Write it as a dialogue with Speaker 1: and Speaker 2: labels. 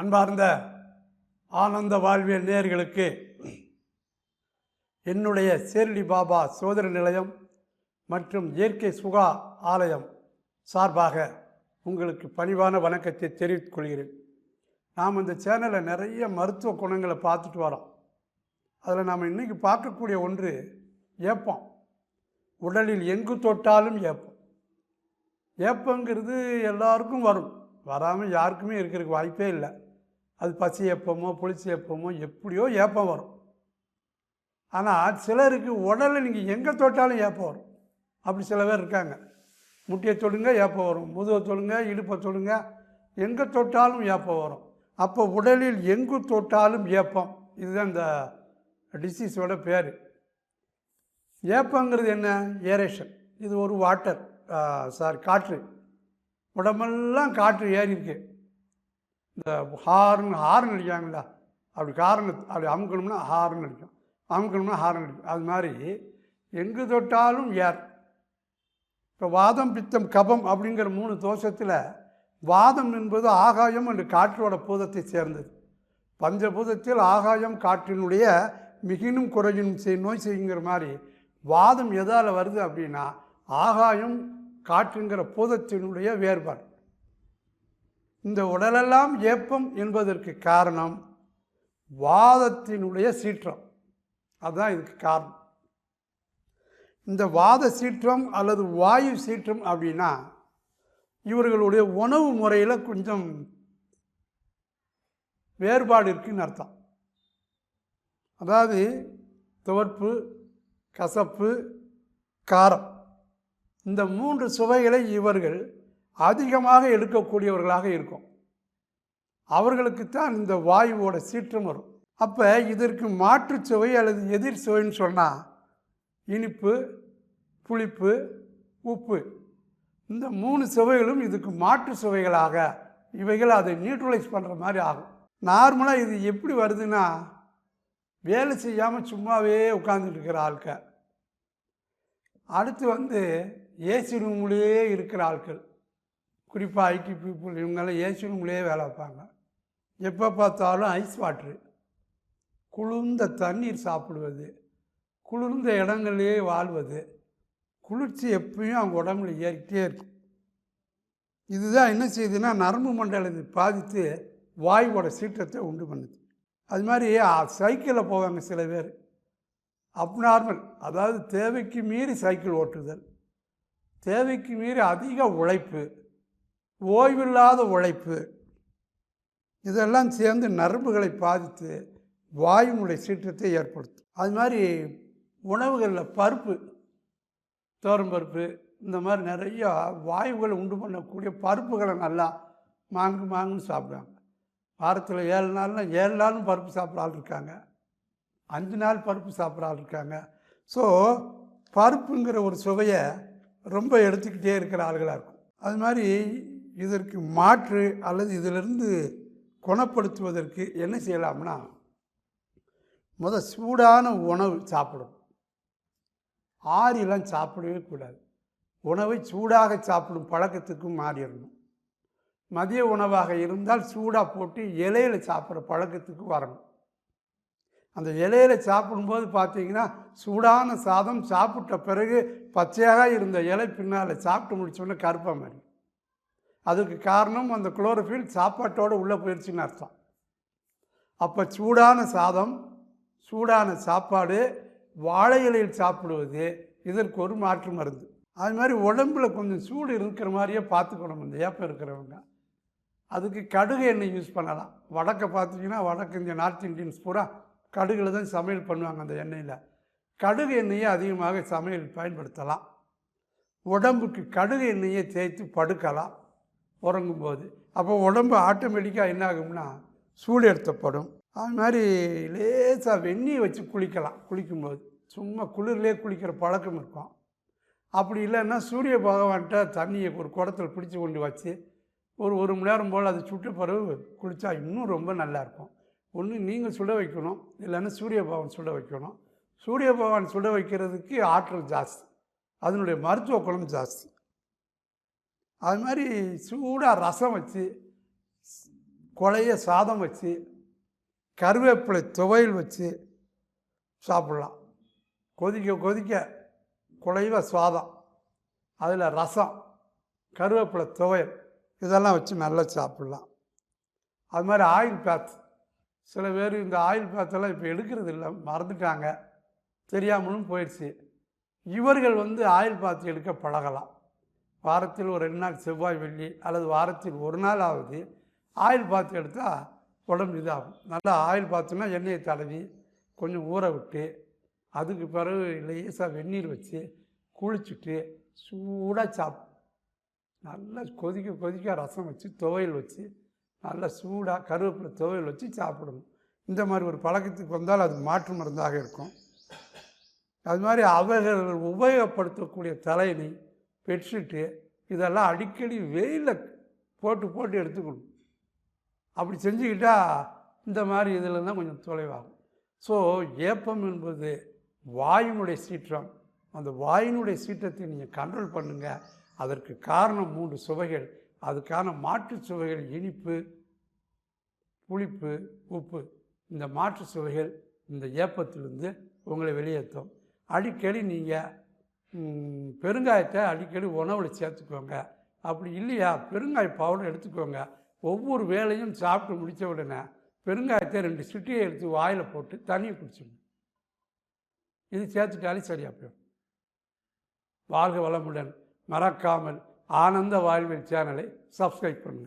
Speaker 1: அன்பார்ந்த ஆனந்த வாழ்வியல் நேயர்களுக்கு என்னுடைய சேரடி பாபா சோதர நிலையம் மற்றும் இயற்கை சுகா ஆலயம் சார்பாக உங்களுக்கு பணிவான வணக்கத்தை தெரிவித்துக் கொள்கிறேன். நாம் இந்த சேனலில் நிறைய மருத்துவ குணங்களை பார்த்துட்டு வரோம். அதில் நாம் இன்றைக்கி பார்க்கக்கூடிய ஒன்று ஏப்பம். உடலில் எங்கு தொட்டாலும் ஏப்பம். ஏப்பங்கிறது எல்லாருக்கும் வரும். வராமல் யாருக்குமே இருக்கிறதுக்கு வாய்ப்பே இல்லை. அது பசி ஏப்பமோ புளிச்சி எப்பமோ எப்படியோ ஏப்பம் வரும். ஆனால் சிலருக்கு உடலில் நீங்கள் எங்கே தொட்டாலும் ஏப்பம் வரும். அப்படி சில பேர் இருக்காங்க. முட்டியை தொடுங்க ஏப்பம் வரும். முதுவை தொடுங்க இடுப்பை தொடுங்க எங்கே தொட்டாலும் ஏப்பம் வரும். அப்போ உடலில் எங்கு தொட்டாலும் ஏப்பம். இதுதான் இந்த டிசீஸோட பேர். ஏப்பங்கிறது என்ன? ஏரேஷன். இது ஒரு வாட்டர் சாரி காற்று. உடம்பெல்லாம் காற்று ஏறி இருக்குது இந்த ஹார்ன் ஹார்ன் அடிக்காங்களா அப்படி காரன் அப்படி அமுக்கணும்னா ஹார்ன் அடிக்கும். அமுக்கணும்னா ஹார்ன் அடிக்கும். அது மாதிரி எங்கு தொட்டாலும் ஏர். இப்போ வாதம் பித்தம் கபம் அப்படிங்கிற மூணு தோஷத்தில் வாதம் என்பது ஆகாயம் என்று காற்றோட பூதத்தை சேர்ந்தது. பஞ்சபூதத்தில் ஆகாயம் காற்றினுடைய மிகினும் குறையினும் செய் நோய் செய்யுங்கிற மாதிரி வாதம் எதால் வருது அப்படின்னா ஆகாயம் காற்றுங்கிற பூதத்தினுடைய வேறுபாடு. இந்த உடலெல்லாம் ஏப்பம் என்பதற்கு காரணம் வாதத்தினுடைய சீற்றம். அதுதான் இதுக்கு காரணம். இந்த வாத சீற்றம் அல்லது வாயு சீற்றம் அப்படின்னா இவர்களுடைய உணவு முறையில் கொஞ்சம் வேறுபாடு இருக்குன்னு அர்த்தம். அதாவது துவர்ப்பு கசப்பு காரம். இந்த மூன்று சுவைகளை இவர்கள் அதிகமாக எடுக்கக்கூடியவர்களாக இருக்கும். அவர்களுக்கு தான் இந்த வாயுவோட சீற்றம் வரும். அப்போ இதற்கு மாற்று சுவை அல்லது எதிர் சுவைன்னு சொன்னால் இனிப்பு புளிப்பு உப்பு. இந்த மூணு சுவைகளும் இதுக்கு மாற்று சுவைகளாக இவைகள் அதை நியூட்ரலைஸ் பண்ணுற மாதிரி ஆகும். நார்மலாக இது எப்படி வருதுன்னா வேலை செய்யாமல் சும்மாவே உட்காந்துட்டு இருக்கிற ஆட்கள் அடுத்து வந்து ஏசி ரூம்லேயே இருக்கிற ஆட்கள் குறிப்பாக ஐடி பீப்புள் இவங்கெல்லாம் ஏசி ரூம்லேயே வேலை வைப்பாங்க? எப்போ பார்த்தாலும் ஐஸ் வாட்ரு குளிர்ந்த தண்ணீர் சாப்பிடுவது குளிர்ந்த இடங்கள்லேயே வாழ்வது குளிர்ச்சி எப்பயும் அவங்க உடம்புல ஏறிக்கிட்டே இருக்கும். இதுதான் என்ன செய்யுதுன்னா நரம்பு மண்டலத்தை பாதித்து வாயுவோட சீற்றத்தை உண்டு பண்ணுது. அது மாதிரி சைக்கிளில் போவாங்க சில பேர். அப்நார்மல் அதாவது தேவைக்கு மீறி சைக்கிள் ஓட்டுதல். தேவைக்கு மீறி அதிக உழைப்பு. ஓய்வில்லாத உழைப்பு. இதெல்லாம் சேர்ந்து நரம்புகளை பாதித்து வாயுமுடைய சீற்றத்தை ஏற்படுத்தும். அது மாதிரி உணவுகளில் பருப்பு பருப்பு இந்த மாதிரி நிறையா வாயுகளை உண்டு பண்ணக்கூடிய பருப்புகளை நல்லா மாங்கு மாங்குன்னு சாப்பிடுவாங்க. வாரத்தில் ஏழு நாள்னால் ஏழு நாளும் பருப்பு சாப்பிட்ற ஆள் இருக்காங்க. அஞ்சு நாள் பருப்பு சாப்பிட்ற ஆள் இருக்காங்க. ஸோ பருப்புங்கிற ஒரு சுவையை ரொம்ப எடுத்துக்கிட்டே இருக்கிற ஆளுகளாக இருக்கும். அது மாதிரி இதற்கு மாற்று அல்லது இதிலிருந்து குணப்படுத்துவதற்கு என்ன செய்யலாம்னா முத சூடான உணவு சாப்பிடும் ஆறிலாம் சாப்பிடவே கூடாது. உணவை சூடாக சாப்பிடும் பழக்கத்துக்கும் மாறிடணும். மதிய உணவாக இருந்தால் சூடாக போட்டு இலையில் சாப்பிட்ற பழக்கத்துக்கு வரணும். அந்த இலையில் சாப்பிடும்போது பார்த்தீங்கன்னா சூடான சாதம் சாப்பிட்ட பிறகு பச்சையாக இருந்த இலை பின்னால் சாப்பிட்டு முடிச்சோன்னே கருப்பாக மாதிரி. அதுக்கு காரணம் அந்த குளோரோஃபில் சாப்பாட்டோடு உள்ளே போயிடுச்சுன்னு அர்த்தம். அப்போ சூடான சாதம் சூடான சாப்பாடு வாழை இலையில் சாப்பிடுவது இதற்கு ஒரு மாற்று மருந்து. அது மாதிரி உடம்பில் கொஞ்சம் சூடு இருக்கிற மாதிரியே பார்த்துக்கணும். இந்த ஏப்பம் இருக்கிறவங்க. அதுக்கு கடுகு எண்ணெய் யூஸ் பண்ணலாம். வடக்கை பார்த்தீங்கன்னா வடக்கு இந்த நார்த் இந்தியன்ஸ் பூரா கடுகில் தான் சமையல் பண்ணுவாங்க அந்த எண்ணெயில். கடுகு எண்ணெயை அதிகமாக சமையல் பயன்படுத்தலாம். உடம்புக்கு கடுகு எண்ணெயை தேய்த்து படுக்கலாம். உறங்கும்போது. அப்போ உடம்பு ஆட்டோமேட்டிக்காக என்ன ஆகும்னா எடுத்தப்படும் அது மாதிரி லேசாக வெந்நியை வச்சு குளிக்கலாம். குளிக்கும்போது. சும்மா குளிர்லேயே குளிக்கிற பழக்கம் இருக்கும். அப்படி இல்லைன்னா சூரிய பகவான்கிட்ட தண்ணியை ஒரு குடத்தில் பிடிச்சி கொண்டு வச்சு ஒரு ஒரு மணி நேரம் போல் அது சுட்டு பிறகு குளித்தா இன்னும் ரொம்ப நல்லாயிருக்கும் ஒன்று நீங்கள் சுட வைக்கணும். இல்லைன்னா சூரிய பகவான் சுட வைக்கணும். சூரிய பகவான் சுட வைக்கிறதுக்கு ஆற்றல் ஜாஸ்தி. அதனுடைய மருத்துவ குணம் ஜாஸ்தி. அது மாதிரி சூடாக ரசம் வச்சு குழைய சாதம் வச்சு கருவேப்பிலை துவையல் வச்சு சாப்பிட்லாம். கொதிக்க கொதிக்க குழைவ சாதம் அதில் ரசம் கருவேப்பிலை துவையல் இதெல்லாம் வச்சு நல்லா சாப்பிட்லாம். அது மாதிரி ஆயில் பேத் சில பேர் இந்த ஆயில் பேத்தெல்லாம் இப்போ எடுக்கிறது இல்லை மறந்துட்டாங்க தெரியாமலும் போயிடுச்சு. இவர்கள் வந்து ஆயில் பாத்து எடுக்க பழகலாம். வாரத்தில் ஒரு ரெண்டு நாள் செவ்வாய் வெள்ளி அல்லது வாரத்தில் ஒரு நாள் ஆகுது ஆயில் பாத்து எடுத்தால் உடம்பு இதாகும். நல்லா ஆயில் பாத்துனா எண்ணெயை தடவி கொஞ்சம் ஊற விட்டு அதுக்கு பிறகு லேசாக வெந்நீர் வச்சு குளிச்சுட்டு சூடாக சாப் நல்லா கொதிக்க கொதிக்க ரசம் வச்சு துவையல் வச்சு நல்லா சூடாக கருவேப்பிலை துவையல் வச்சு சாப்பிடணும். இந்த மாதிரி ஒரு பழக்கத்துக்கு வந்தால் அது மாற்று மருந்தாக இருக்கும். அது மாதிரி அவர்கள் உபயோகப்படுத்தக்கூடிய தலையணி பெட்ஷீட்டு இதெல்லாம் அடிக்கடி வெயிலில் போட்டு போட்டு எடுத்துக்கணும். அப்படி செஞ்சுக்கிட்டால் இந்த மாதிரி இதில் தான் கொஞ்சம் தொலைவாகும். ஸோ ஏப்பம் என்பது வாயினுடைய சீற்றம். அந்த வாயினுடைய சீற்றத்தை நீங்கள் கண்ட்ரோல் பண்ணுங்கள் அதற்கு காரணம் மூன்று சுவைகள். அதுக்கான மாற்று சுவைகள் இனிப்பு புளிப்பு உப்பு. இந்த மாற்று சுவைகள் இந்த ஏப்பத்திலிருந்து உங்களை வெளியேற்றும். அடிக்கடி நீங்கள் பெருங்காயத்தை அடிக்கடி உணவில் சேர்த்துக்கோங்க. அப்படி இல்லையா? பெருங்காய பவுடர் எடுத்துக்கோங்க. ஒவ்வொரு வேலையும் சாப்பிட்டு முடித்த உடனே பெருங்காயத்தை ரெண்டு சிட்டியை எடுத்து வாயில் போட்டு தண்ணியை குடிச்சிடணும் இது சேர்த்துட்டாலே சரியாக போயிடும். வாழ்க வளமுடன். மறக்காமல் ஆனந்த வாழ்வில் சேனலை சப்ஸ்கிரைப் பண்ணுங்கள்